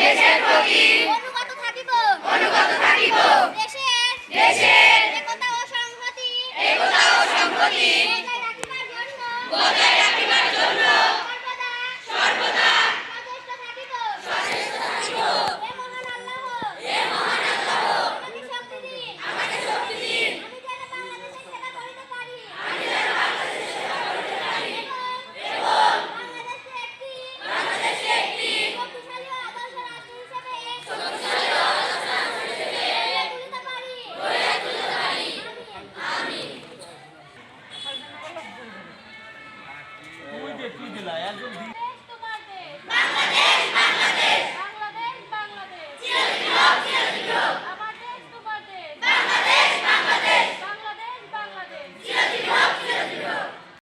দেশের প্রতি অনুগত থাকিব। অনুগত থাকিব। দেশের দেশের একতা ও সংহতি একতা ও সংহতি বজায় রাখিবার জন্য বজায় na yan.